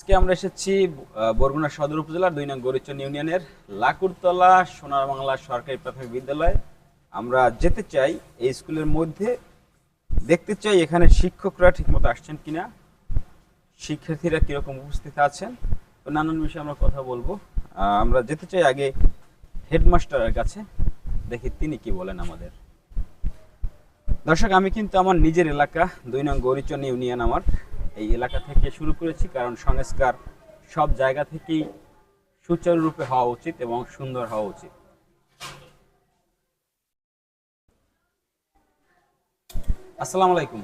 আজকে আমরা এসেছি বরগুনা সদর উপজেলার দুই নং গরিচন ইউনিয়নের লাকুরতলা সোনার বাংলা সরকারি প্রাথমিক বিদ্যালয়। আমরা যেতে চাই, এই স্কুলের মধ্যে দেখতে চাই এখানে শিক্ষকরা ঠিকমতো আসছেন কিনা, শিক্ষার্থীরা কীরকম উপস্থিত আছেন, তো নানান বিষয়ে আমরা কথা বলব। আমরা যেতে চাই আগে হেডমাস্টারের কাছে, দেখি তিনি কি বলেন আমাদের। দর্শক, আমি কিন্তু আমার নিজের এলাকা, দুই নং গরিচন ইউনিয়ন আমার। এই এলাকা থেকে শুরু করেছি কারণ সংস্কার সব জায়গা থেকেই সুচারুরূপে হওয়া উচিত এবং সুন্দর হওয়া উচিত। আসসালামু আলাইকুম।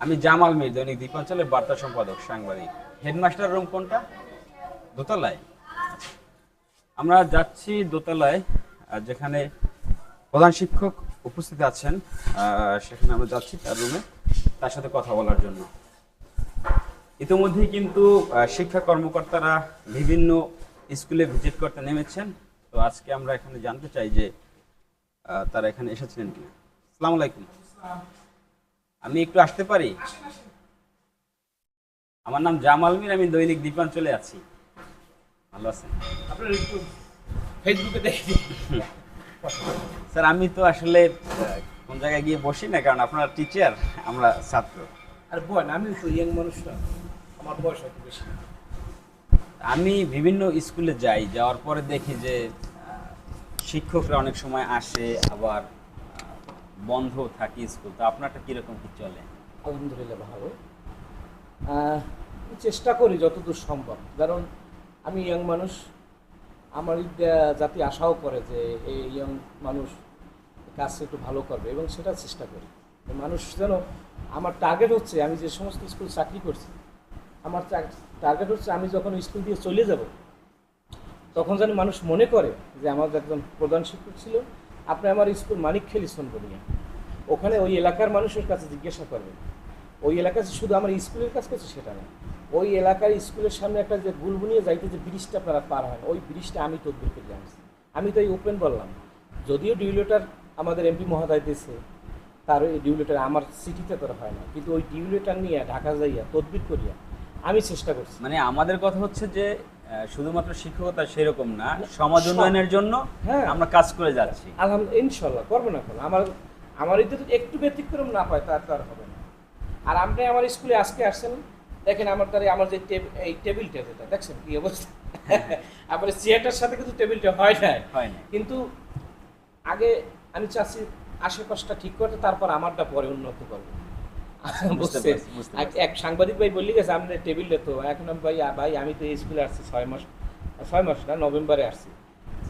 আমি জামাল মির, দৈনিক দ্বীপাঞ্চলের বার্তা সম্পাদক, সাংবাদিক। হেডমাস্টার রুম কোনটা? দোতলায়। আমরা যাচ্ছি দোতলায় যেখানে প্রধান শিক্ষক উপস্থিত আছেন। সেখানে আমরা যাচ্ছি তার রুমে, তার সাথে কথা বলার জন্য। ইতিমধ্যেই কিন্তু শিক্ষা কর্মকর্তারা বিভিন্ন স্কুলে ভিজিট করতে নেমেছেন। তো আজকে আমরা এখানে জানতে চাই যে তারা এখানে এসেছিলেন কিনা। আসসালামু আলাইকুম। আমি একটু আসতে পারি? আমার নাম জামাল মির আমি দৈনিক দ্বীপাঞ্চলে আছি। ভালো আছেন? আপনার একটু ফেসবুকে দেখি। স্যার আমি তো আসলে কোন জায়গায় গিয়ে বসি না কারণ আপনারা টিচার আমরা ছাত্র। আর বল আমি তো ইয়াং মানুষ না। আমার বয়স হয়তো বেশি আমি বিভিন্ন স্কুলে যাই যাওয়ার পরে দেখি যে শিক্ষকরা অনেক সময় আসে আবার বন্ধ থাকে স্কুল তো আপনারটা কীরকম কি চলে? আলহামদুলিল্লাহ ভালো। চেষ্টা করি যতদূর সম্ভব কারণ আমি ইয়াং মানুষ আমার জাতি আশাও করে যে এই ইয়াং মানুষ কাজটা একটু ভালো করবে এবং সেটা চেষ্টা করি। মানুষ যেন আমার টার্গেট হচ্ছে আমি যে সমস্ত স্কুল চাকরি করছি আমার টার্গেট হচ্ছে আমি যখন স্কুল দিয়ে চলে যাব, তখন যেন মানুষ মনে করে যে আমার একজন প্রধান শিক্ষক ছিল, আপনি আমার স্কুল মানিক খেলিছেন বলিয়া ওখানে ওই এলাকার মানুষের কাছে জিজ্ঞাসা করবেন। ওই এলাকা শুধু আমার স্কুলের কাজ করছে সেটা না, ওই এলাকার স্কুলের সামনে একটা যে গুলবুনিয়ে যাইতে যে ব্রিজটা আপনারা পার হয় ওই ব্রিজটা আমি তদবির করে আনছি। আমি তো এই ওপেন বললাম। যদিও ডিউলেটার আমাদের এমপি মহোদয় দিয়েছে তার ওই ডিউলেটার আমার সিটিতে তোর হয় না, কিন্তু ওই ডিউলেটার নিয়ে ঢাকা যাইয়া তদবির করিয়া আমি চেষ্টা করছি। মানে আমাদের কথা হচ্ছে যে শুধুমাত্র শিক্ষকতা সেরকম না সমাজ উন্নয়নের জন্য হ্যাঁ। আমরা কাজ করে যাচ্ছি। আলহামদুলিল্লাহ ইনশাল্লাহ করব না কেন? আমার আমার যদি একটু ব্যতিক্রম না হয় তার তো আর হবে না। আর আপনি আমার স্কুলে আজকে আসছেন দেখেন আমার তার আমার যে এই টেবিলটা যেটা দেখছেন কি অবস্থা? আমার চেয়ারটার সাথে কিন্তু টেবিলটা হয় না হয় না কিন্তু আগে আমি চাচ্ছি আশেপাশটা ঠিক করতে তারপর আমারটা পরে উন্নত করব বুঝতে বুঝছেন? পারছি, বুঝতে এক- এক সাংবাদিক ভাই বললি গেছে আপনি টেবিলটা তো। এখন আমি ভাই ভাই আমি তো এই স্কুলে আসছি ছয় মাস ছয় মাস না নভেম্বরে আসছি।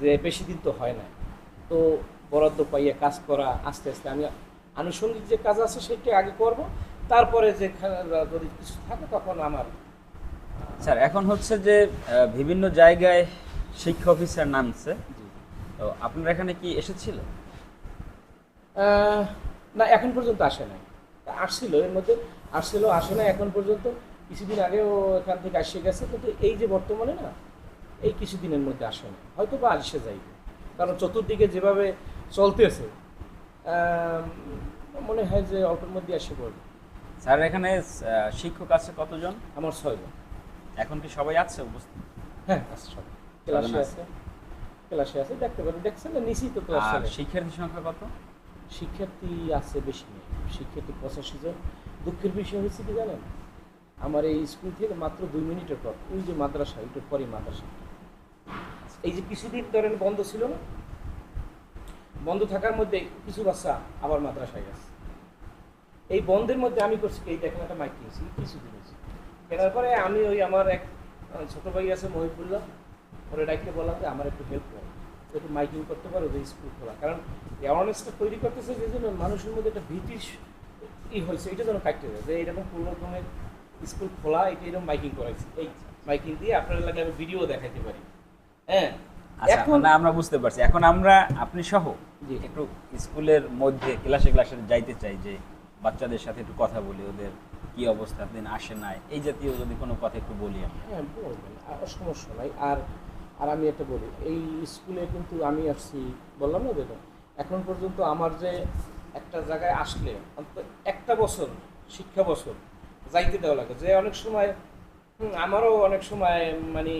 যে বেশি দিন তো হয় না তো বরাদ্দ পাইয়ে কাজ করা আস্তে আস্তে আমি আনুষঙ্গিক যে কাজ আছে সেটা আগে করব। তারপরে যে যদি কিছু থাকে তখন আমার। স্যার এখন হচ্ছে যে বিভিন্ন জায়গায় শিক্ষা অফিসার নামছে। তো আপনারা এখানে কি এসেছিল না এখন পর্যন্ত আসে নাই। আসছিল এর মধ্যে আসছিল আসে না এখন পর্যন্ত কিছুদিন আগেও এখান থেকে আসে গেছে কিন্তু এই যে বর্তমানে না এই কিছুদিনের মধ্যে আসে না। হয়তো বা আসে যাইবে। কারণ চতুর্দিকে যেভাবে চলতেছে মনে হয় যে অল্পের মধ্যে এসে পড়বে। স্যার এখানে শিক্ষক আছে কতজন? আমার ছয়জন এখন কি সবাই আছে উপস্থিত? হ্যাঁ আছে সব ক্লাসে আছে। ক্লাসে আছে দেখতে পারেন দেখছেন নিশ্চিত তো ক্লাস। আর। শিক্ষার্থী সংখ্যা কত? শিক্ষার্থী আছে বেশি নেই শিক্ষার্থী পঁচাশি জন। দুঃখের বিষয় হচ্ছে কি জানেন? আমার এই স্কুল থেকে মাত্র দুই মিনিটের পর ওই যে মাদ্রাসা ওইটার পরই মাদ্রাসা। এই যে কিছুদিন ধরেন বন্ধ ছিল না? বন্ধ থাকার মধ্যে কিছু বাচ্চা আবার মাদ্রাসায় গেছে। এই বন্ধের মধ্যে আমি করছি এই দেখেন একটা মাইক কিনছি কিছুদিন হয়েছে। কেনার পরে আমি ওই আমার এক ছোট ভাই আছে মহিবুল্লাহ, ওরে ডাইকে বললাম যে আমার একটু হেল্প করো একটু মাইকিং করতে পারো যে স্কুল খোলা। কারণ অ্যাওয়ারনেসটা তৈরি করতেছে যে জন্য মানুষের মধ্যে একটা ভীতির ই হয়েছে এটা যেন কাটতে যায়। যে এরকম কোনো রকমের স্কুল খোলা এটা এরকম মাইকিং করাইছে। এই মাইকিং দিয়ে আপনার লাগে আমি ভিডিও দেখাতে পারি। হ্যাঁ? আচ্ছা এখন না আমরা বুঝতে পারছি। এখন আমরা আপনি সহ। একটু স্কুলের মধ্যে ক্লাসে ক্লাসে যাইতে চাই যে বাচ্চাদের সাথে একটু কথা বলি ওদের কি অবস্থা দিন আসে নাই এই জাতীয় যদি কোনো কথা একটু বলি আমরা হ্যাঁ সমস্যা নাই। আর আর আমি এটা বলি এই স্কুলে কিন্তু আমি আসছি বললাম না যেটা এখন পর্যন্ত আমার যে একটা জায়গায় আসলে অন্তত একটা বছর শিক্ষা বছর যাইতে দেওয়া লাগে। যে অনেক সময় আমারও অনেক সময় মানে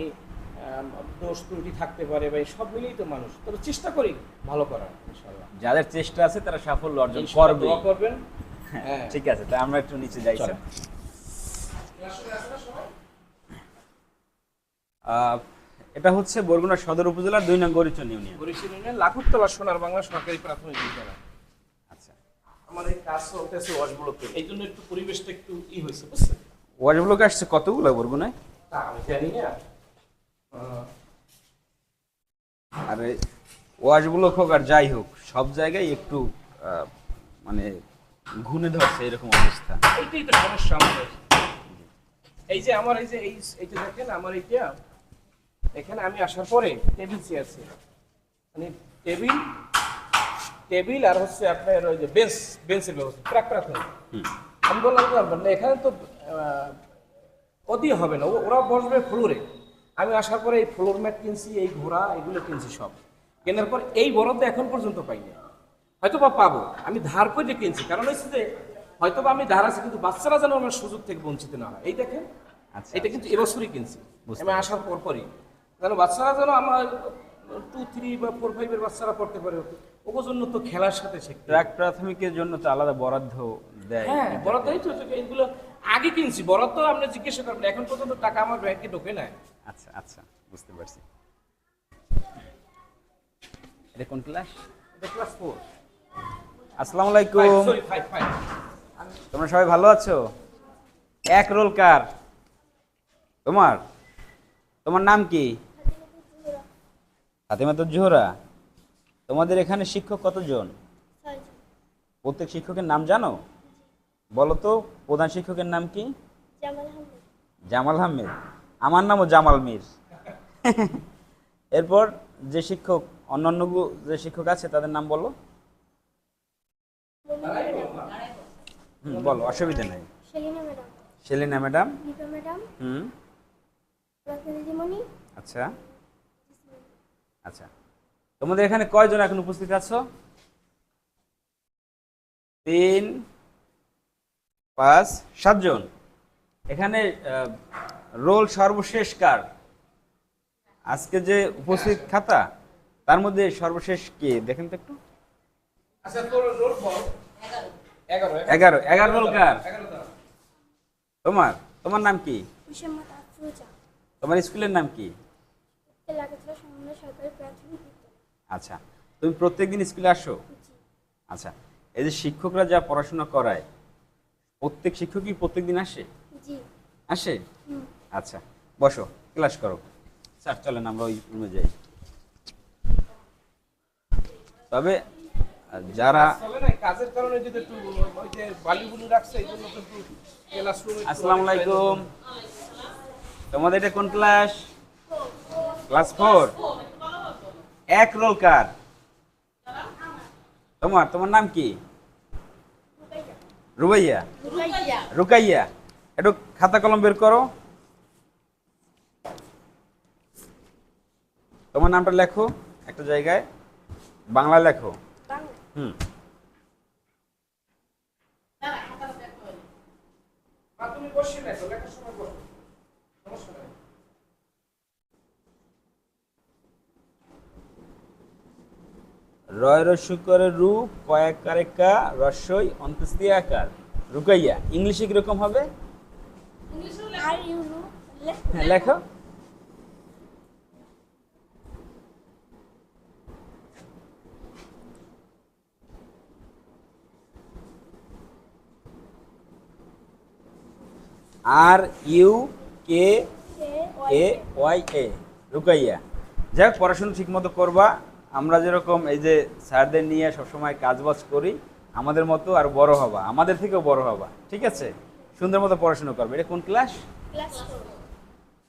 দোষ ত্রুটি থাকতে পারে বা সব মিলিয়েই তো মানুষ। তবে চেষ্টা করি ভালো করার যাদের চেষ্টা আছে তারা সাফল্য অর্জন করবে। করবেন। হ্যাঁ ঠিক আছে তাই আমরা একটু নিচে যাই স্যার। এটা হচ্ছে বরগুনা সদর উপজেলার দুই নং গরিচন ইউনিয়ন। বরিশাল ইউনিয়ন লাখুরতলা সোনার বাংলা সরকারি প্রাথমিক বিদ্যালয়। আচ্ছা। এই কাজ চলতেছে ওয়াশগুলোতে এই জন্য একটু পরিবেশটা একটু ই হয়েছে বুঝছেন? ওয়াজ ব্লকে আসছে কতগুলো বরগুনায়? তা আমি জানি না। আর ওয়াজ ব্লক হোক আর যাই হোক সব জায়গায় একটু আহ, মানে ঘুনে ধরছে এরকম অবস্থা। এইটাই তো সমস্যা আমাদের। এই যে আমার এই যে এই এইটা দেখেন আমার এইটা এখানে আমি আসার পরে টেবিল চেয়ার ছিল। মানে টেবিল টেবিল আর হচ্ছে আপনার ওই যে বেঞ্চ বেঞ্চের ব্যবস্থা প্রাক হুম। আমি বললাম না, এখানে তো অদি হবে না ওরা বসবে ফ্লোরে। আমি আসার পরে এই ফ্লোর ম্যাট কিনছি এই ঘোড়া এগুলো কিনছি সব। কেনার পর এই বরাদ্দ এখন পর্যন্ত পাইনি। হয়তো বা পাবো আমি ধার করে কিনছি। কারণ হচ্ছে যে হয়তো বা আমি ধার আছি কিন্তু বাচ্চারা যেন আমার সুযোগ থেকে বঞ্চিত না হয়। এই দেখেন আচ্ছা এটা কিন্তু এবছরই কিনছি। আমি আসার পর পরই যেন বাচ্চারা যেন আমার টু থ্রি বা ফোর ফাইভের বাচ্চারা পড়তে পারে। ওর জন্য তো খেলার সাথে শিখতে প্রাক প্রাথমিকের জন্য তো আলাদা বরাদ্দ দেয়। হ্যাঁ বরাদ্দই তো এইগুলো আগে কিনছি। বরাদ্দ আপনি জিজ্ঞাসা করবেন এখন পর্যন্ত টাকা আমার ব্যাংকে ঢোকে না আচ্ছা আচ্ছা বুঝতে পারছি। এটা কোন ক্লাস এটা ক্লাস ফোর আসসালামু আলাইকুম। সরি ফাইভ ফাইভ তোমরা সবাই ভালো আছো? এক রোল কার? তোমার? তোমার নাম কি? ফাতেমা তো জোহরা? তোমাদের এখানে শিক্ষক কতজন? প্রত্যেক শিক্ষকের নাম জানো? বলো তো প্রধান শিক্ষকের নাম কি? জামাল আহমেদ। আমার নামও জামাল মির। এরপর যে শিক্ষক অন্যান্য যে শিক্ষক আছে তাদের নাম বলো। হুম, বলো অসুবিধা নেই। সেলিনা ম্যাডাম। হুম। আচ্ছা। আচ্ছা। তোমাদের এখানে কয়জন এখন উপস্থিত আছো? তিন পাঁচ সাতজন। এখানে রোল সর্বশেষ কার? আজকে যে উপস্থিত খাতা তার মধ্যে সর্বশেষ কে? দেখেন তো একটু। আচ্ছা তোর রোল বল এগারো এগারো। এগারো রোল কার? তোমার তোমার নাম কি? তোমার স্কুলের নাম কি? এলাকাতলা সমন্বয় সরকারি প্রাথমিক বিদ্যালয়। আচ্ছা তুমি প্রত্যেকদিন স্কুলে আসো? আচ্ছা এই যে শিক্ষকরা যা পড়াশোনা করায় প্রত্যেক শিক্ষকই প্রত্যেকদিন আসে? জি। আসে? আচ্ছা বসো ক্লাস করো। স্যার চলেন আমরা ওই রুমে যাই। তবে যারা কাজের কারণে যদি একটু ওই যে বালিগুলো রাখছে এই জন্য একটু ক্লাসরুমে আসসালামু আলাইকুম। তোমাদের এটা কোন ক্লাস ক্লাস ফোর এক রোল কার তোমার তোমার নাম কি রুবাইয়া রুকাইয়া রুকাইয়া একটু খাতা কলম বের করো তোমার নামটা লেখো একটা জায়গায় বাংলা লেখো হুম মা, তুমি বসে দেখো লেখার সময় বসো সমস্যা নেই রয় রস্যকরে রু কয়াকারে কা রস্যই অন্ত্যেষ্টি আকার। রুকাইয়া, ইংলিশে কীরকম হবে? হ্যাঁ লেখো। R, U, K, A, Y, A. Rukaiya. যাই হোক, পড়াশোনা ঠিক মতো করবা। আমরা যেরকম এই যে স্যারদের নিয়ে সবসময় কাজবাজ করি আমাদের মতো আর বড় হবা। আমাদের থেকেও বড় হবা। ঠিক আছে? সুন্দর মতো পড়াশোনা করবে। এটা কোন ক্লাস? Class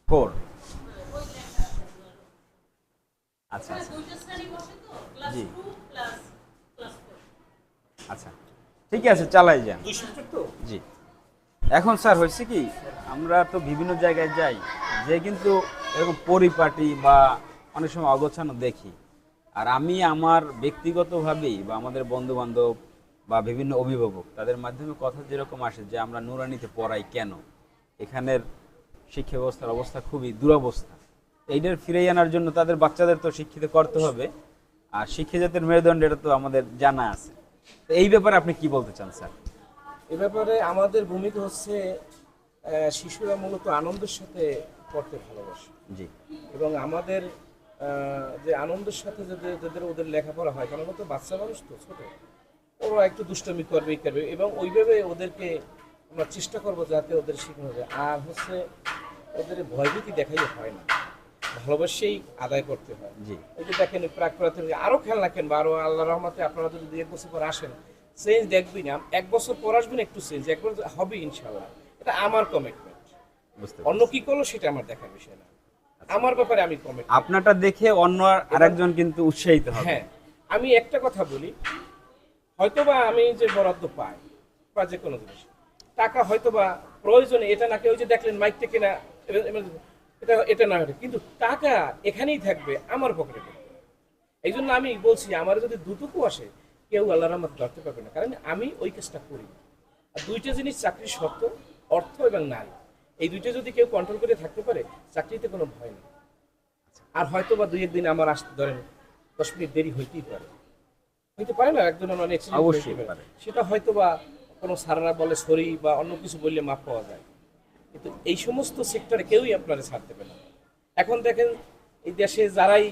four. আচ্ছা আচ্ছা। জি। আচ্ছা। ঠিক আছে চালাই যান। তো? জি। এখন স্যার হয়েছে কি আমরা তো বিভিন্ন জায়গায় যাই যে কিন্তু এরকম পরিপাটি বা অনেক সময় অগোছানো দেখি। আর আমি আমার ব্যক্তিগতভাবেই বা আমাদের বন্ধু বান্ধব বা বিভিন্ন অভিভাবক তাদের মাধ্যমে কথা যেরকম আসে যে আমরা নুরানিতে পড়াই কেন? এখানের শিক্ষা ব্যবস্থার অবস্থা খুবই দুরবস্থা। এইটার ফিরিয়ে আনার জন্য তাদের বাচ্চাদের তো শিক্ষিত করতে হবে আর শিক্ষা জাতের মেরুদণ্ড এটা তো আমাদের জানা আছে। তো এই ব্যাপারে আপনি কি বলতে চান স্যার? এ ব্যাপারে আমাদের ভূমিকা হচ্ছে শিশুরা মূলত আনন্দের সাথে পড়তে ভালোবাসে। জি। এবং আমাদের যে আনন্দের সাথে যদি যাদের ওদের লেখাপড়া হয় কারণ তো বাচ্চা মানুষ তো ছোট। ওরা একটু দুষ্টমি করবে করবে এবং ওইভাবে ওদেরকে আমরা চেষ্টা করব যাতে ওদের শেখানো যায়। আর হচ্ছে ওদের ভয়ভীতি দেখাই হয় না। ভালোবাসেই আদায় করতে হয়। জি। এই যে দেখেন প্রাক প্রাথমিক আরও খেলনা কিনবো আরও আল্লাহ রহমতে আপনারা যদি এক বছর পর আসেন চেঞ্জ দেখবি না এক বছর পর আসবেন একটু চেঞ্জ একবার হবে ইনশাল্লাহ এটা আমার কমিটমেন্ট বুঝতে অন্য। কি করল সেটা আমার দেখার বিষয় না। আমার ব্যাপারে আমি কমিট আপনারটা দেখে অন্য আরেকজন কিন্তু উৎসাহিত হবে। হ্যাঁ আমি একটা কথা বলি। হয়তোবা আমি যে বরাদ্দ পাই বা যে কোনো জিনিস টাকা হয়তোবা প্রয়োজনে এটা নাকি ওই যে দেখলেন মাইকটা কেনা এটা এটা না কিন্তু টাকা এখানেই থাকবে আমার পকেটে। এই জন্য আমি বলছি আমার যদি দুটুকু আসে কেউ আল্লাহ আমার ধরতে পারবে না। কারণ আমি ওই কাজটা করি। আর দুইটা জিনিস চাকরির শর্ত অর্থ এবং নারী। এই দুইটা যদি কেউ কন্ট্রোল করে থাকতে পারে চাকরিতে কোনো ভয় নেই। আর হয়তো বা দুই একদিন আমার আসতে ধরেন দশ মিনিট দেরি হইতেই পারে। হইতে পারে না একজন অনেক সেটা হয়তো বা কোনো সারারা বলে সরি বা অন্য কিছু বললে মাপ পাওয়া যায়। কিন্তু এই সমস্ত সেক্টরে কেউই আপনারা ছাড় দেবে না। এখন দেখেন এই দেশে যারাই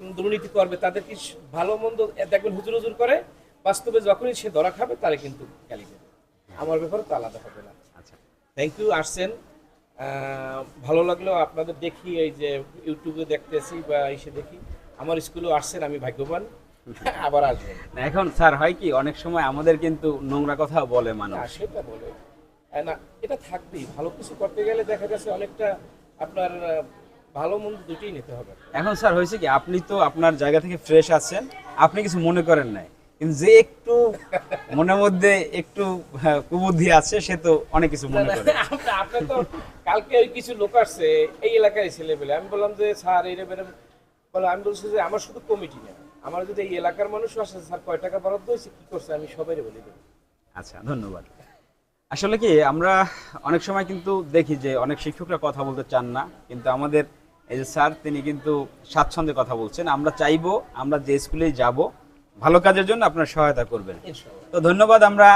দুর্নীতি করবে তাদের কি ভালো মন্দ দেখবেন হুজুর হুজুর করে বাস্তবে যখনই সে ধরা খাবে তারা কিন্তু গালি দেবে। আমার ব্যাপারে তো আলাদা হবে না। আচ্ছা। থ্যাংক ইউ আসছেন। ভালো লাগল আপনাদের দেখি এই যে ইউটিউবে দেখতেছি বা এসে দেখি। আমার স্কুলেও আসছেন আমি ভাগ্যবান। আবার আসবেন না, এখন স্যার হয় কি অনেক সময় আমাদের কিন্তু নোংরা কথা বলে মানুষ। না সেটা বলে। আহ, না এটা থাকবেই। ভালো কিছু করতে গেলে দেখা গেছে অনেকটা আপনার ভালো মন্দ দুটোই নিতে হবে। এখন স্যার হয়েছে কি আপনি তো আপনার জায়গা থেকে ফ্রেশ আছেন আপনি কিছু মনে করেন নাই। কিন্তু যে একটু মনের মধ্যে একটু হ্যাঁ, কুবুদ্ধি আছে সে তো অনেক কিছু মনে করে। আপনার তো কালকে কিছু লোক আসছে এই এলাকায় ছেলে পেলে আমি বললাম যে স্যার এই রেবের বলে আমি বলছি যে আমার শুধু কমিটি না। আমার যদি এই এলাকার মানুষ আসে স্যার কয় টাকা বরাদ্দ হয়েছে কি করছে আমি সবাই বলে দেবো। আচ্ছা ধন্যবাদ। আসলে কি আমরা অনেক সময় কিন্তু দেখি যে অনেক শিক্ষকরা কথা বলতে চান না কিন্তু আমাদের এই যে স্যার তিনি কিন্তু স্বাচ্ছন্দ্যে কথা বলছেন। আমরা চাইব আমরা যে স্কুলেই যাব ভালো কাজের জন্য আপনার সহায়তা করবেন। তো ধন্যবাদ আমরা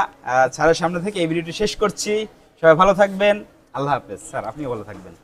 স্যারের সামনে থেকে এই ভিডিওটি শেষ করছি। সবাই ভালো থাকবেন। আল্লাহ হাফেজ। স্যার আপনিও ভালো থাকবেন।